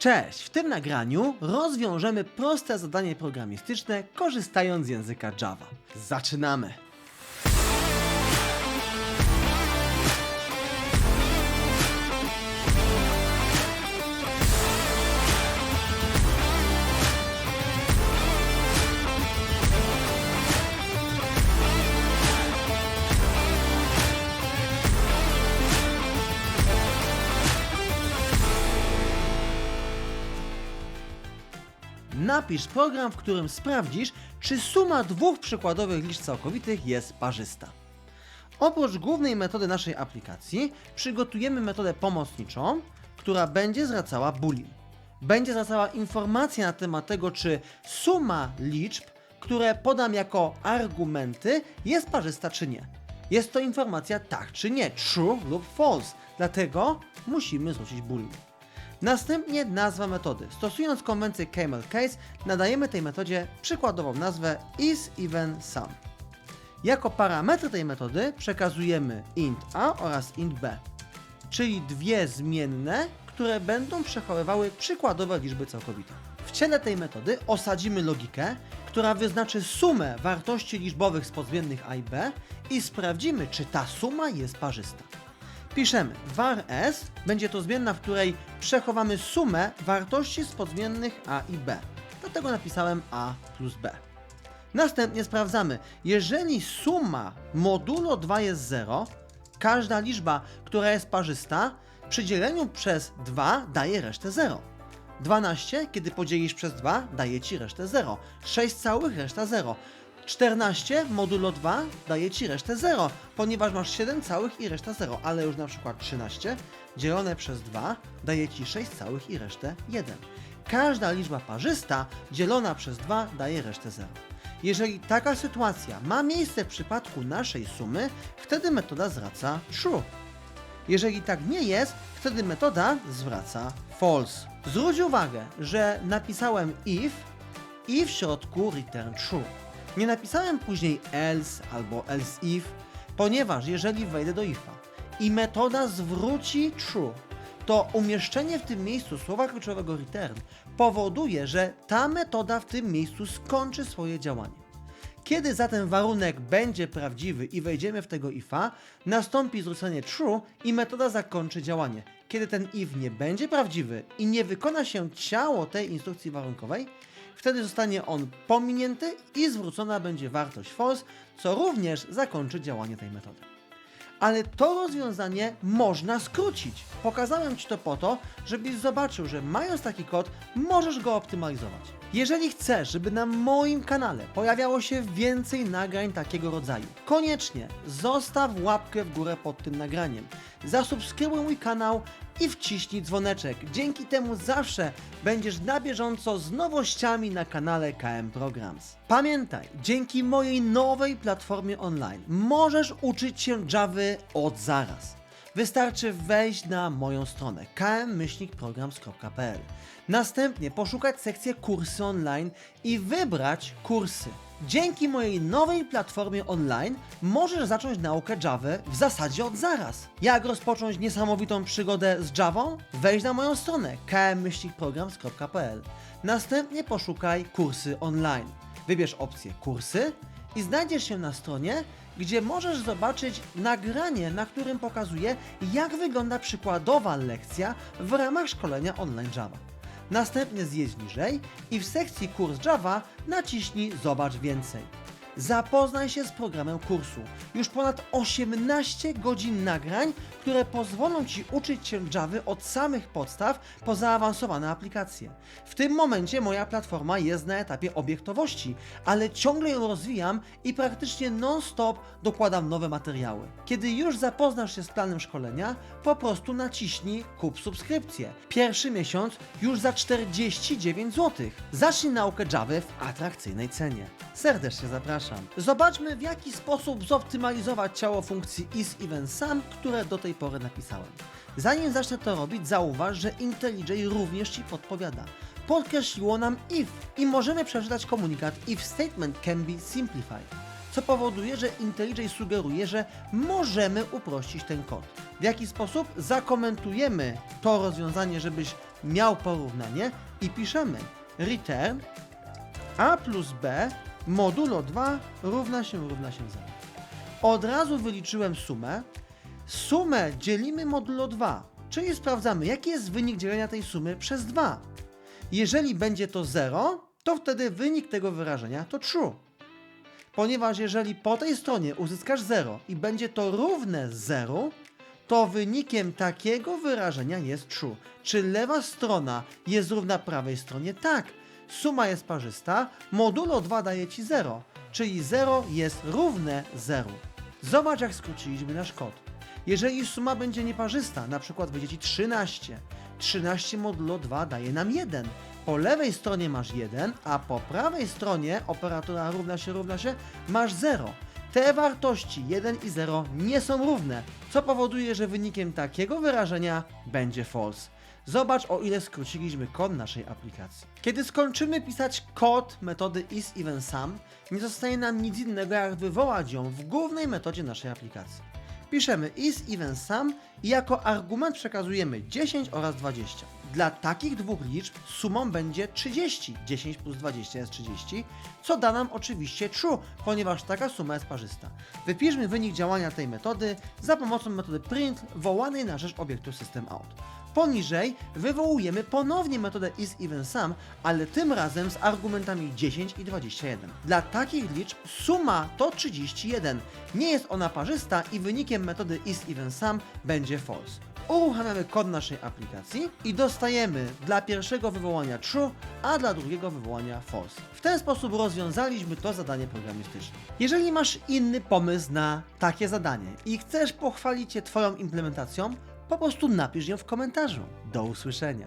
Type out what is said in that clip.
Cześć! W tym nagraniu rozwiążemy proste zadanie programistyczne korzystając z języka Java. Zaczynamy! Napisz program, w którym sprawdzisz, czy suma dwóch przykładowych liczb całkowitych jest parzysta. Oprócz głównej metody naszej aplikacji, przygotujemy metodę pomocniczą, która będzie zwracała boolean. Będzie zwracała informacje na temat tego, czy suma liczb, które podam jako argumenty, jest parzysta czy nie. Jest to informacja tak czy nie, true lub false, dlatego musimy zwrócić boolean. Następnie nazwa metody. Stosując konwencję camel case, nadajemy tej metodzie przykładową nazwę isEvenSum. Jako parametry tej metody przekazujemy int a oraz int b, czyli dwie zmienne, które będą przechowywały przykładowe liczby całkowite. W ciele tej metody osadzimy logikę, która wyznaczy sumę wartości liczbowych z podzmiennych a i b i sprawdzimy, czy ta suma jest parzysta. Piszemy var s, będzie to zmienna, w której przechowamy sumę wartości z podzmiennych a i b. Dlatego napisałem a plus b. Następnie sprawdzamy, jeżeli suma modulo 2 jest 0, każda liczba, która jest parzysta, przy dzieleniu przez 2 daje resztę 0. 12, kiedy podzielisz przez 2, daje Ci resztę 0. 6 całych, reszta 0. 14 modulo 2 daje Ci resztę 0, ponieważ masz 7 całych i reszta 0, ale już na przykład 13 dzielone przez 2 daje Ci 6 całych i resztę 1. Każda liczba parzysta dzielona przez 2 daje resztę 0. Jeżeli taka sytuacja ma miejsce w przypadku naszej sumy, wtedy metoda zwraca true. Jeżeli tak nie jest, wtedy metoda zwraca false. Zwróć uwagę, że napisałem if i w środku return true. Nie napisałem później else albo else if, ponieważ jeżeli wejdę do ifa i metoda zwróci true, to umieszczenie w tym miejscu słowa kluczowego return powoduje, że ta metoda w tym miejscu skończy swoje działanie. Kiedy zatem warunek będzie prawdziwy i wejdziemy w tego ifa, nastąpi zwrócenie true i metoda zakończy działanie. Kiedy ten if nie będzie prawdziwy i nie wykona się ciało tej instrukcji warunkowej, wtedy zostanie on pominięty i zwrócona będzie wartość false, co również zakończy działanie tej metody. Ale to rozwiązanie można skrócić. Pokazałem Ci to po to, żebyś zobaczył, że mając taki kod, możesz go optymalizować. Jeżeli chcesz, żeby na moim kanale pojawiało się więcej nagrań takiego rodzaju, koniecznie zostaw łapkę w górę pod tym nagraniem. Zasubskrybuj mój kanał i wciśnij dzwoneczek. Dzięki temu zawsze będziesz na bieżąco z nowościami na kanale KM Programs. Pamiętaj, dzięki mojej nowej platformie online możesz uczyć się Java od zaraz. Wystarczy wejść na moją stronę km-programs.pl Następnie poszukać sekcję kursy online i wybrać kursy. Dzięki mojej nowej platformie online możesz zacząć naukę Java w zasadzie od zaraz. Jak rozpocząć niesamowitą przygodę z Javą? Wejdź na moją stronę km-programs.pl Następnie poszukaj kursy online. Wybierz opcję kursy i znajdziesz się na stronie, gdzie możesz zobaczyć nagranie, na którym pokazuje, jak wygląda przykładowa lekcja w ramach szkolenia online Java. Następnie zjedź niżej i w sekcji Kurs Java naciśnij Zobacz więcej. Zapoznaj się z programem kursu. Już ponad 18 godzin nagrań, które pozwolą Ci uczyć się Java od samych podstaw po zaawansowane aplikacje. W tym momencie moja platforma jest na etapie obiektowości, ale ciągle ją rozwijam i praktycznie non-stop dokładam nowe materiały. Kiedy już zapoznasz się z planem szkolenia, po prostu naciśnij kup subskrypcję. Pierwszy miesiąc już za 49 zł. Zacznij naukę Java w atrakcyjnej cenie. Serdecznie zapraszam. Zobaczmy w jaki sposób zoptymalizować ciało funkcji isEvenSum, które do tej pory napisałem. Zanim zacznę to robić, zauważ, że IntelliJ również Ci podpowiada. Podkreśliło nam if i możemy przeczytać komunikat if statement can be simplified co powoduje, że IntelliJ sugeruje, że możemy uprościć ten kod. W jaki sposób? Zakomentujemy to rozwiązanie, żebyś miał porównanie i piszemy return a plus b modulo 2 równa się równa się 0. Od razu wyliczyłem sumę. Sumę dzielimy modulo 2, czyli sprawdzamy, jaki jest wynik dzielenia tej sumy przez 2. Jeżeli będzie to 0, to wtedy wynik tego wyrażenia to true. Ponieważ jeżeli po tej stronie uzyskasz 0 i będzie to równe 0, to wynikiem takiego wyrażenia jest true. Czy lewa strona jest równa prawej stronie? Tak. Suma jest parzysta, modulo 2 daje ci 0, czyli 0 jest równe 0. Zobacz jak skróciliśmy nasz kod. Jeżeli suma będzie nieparzysta, na przykład będzie ci 13, 13 modulo 2 daje nam 1. Po lewej stronie masz 1, a po prawej stronie operatora równa się równa się masz 0. Te wartości 1 i 0 nie są równe, co powoduje, że wynikiem takiego wyrażenia będzie false. Zobacz, o ile skróciliśmy kod naszej aplikacji. Kiedy skończymy pisać kod metody isEvenSum, nie zostaje nam nic innego, jak wywołać ją w głównej metodzie naszej aplikacji. Piszemy isEvenSum i jako argument przekazujemy 10 oraz 20. Dla takich dwóch liczb sumą będzie 30. 10 plus 20 jest 30, co da nam oczywiście true, ponieważ taka suma jest parzysta. Wypiszmy wynik działania tej metody za pomocą metody print wołanej na rzecz obiektu systemout. Poniżej wywołujemy ponownie metodę isEvenSum, ale tym razem z argumentami 10 i 21. Dla takich liczb suma to 31. Nie jest ona parzysta i wynikiem metody isEvenSum będzie false. Uruchamiamy kod naszej aplikacji i dostajemy dla pierwszego wywołania true, a dla drugiego wywołania false. W ten sposób rozwiązaliśmy to zadanie programistyczne. Jeżeli masz inny pomysł na takie zadanie i chcesz pochwalić się Twoją implementacją, po prostu napisz ją w komentarzu. Do usłyszenia.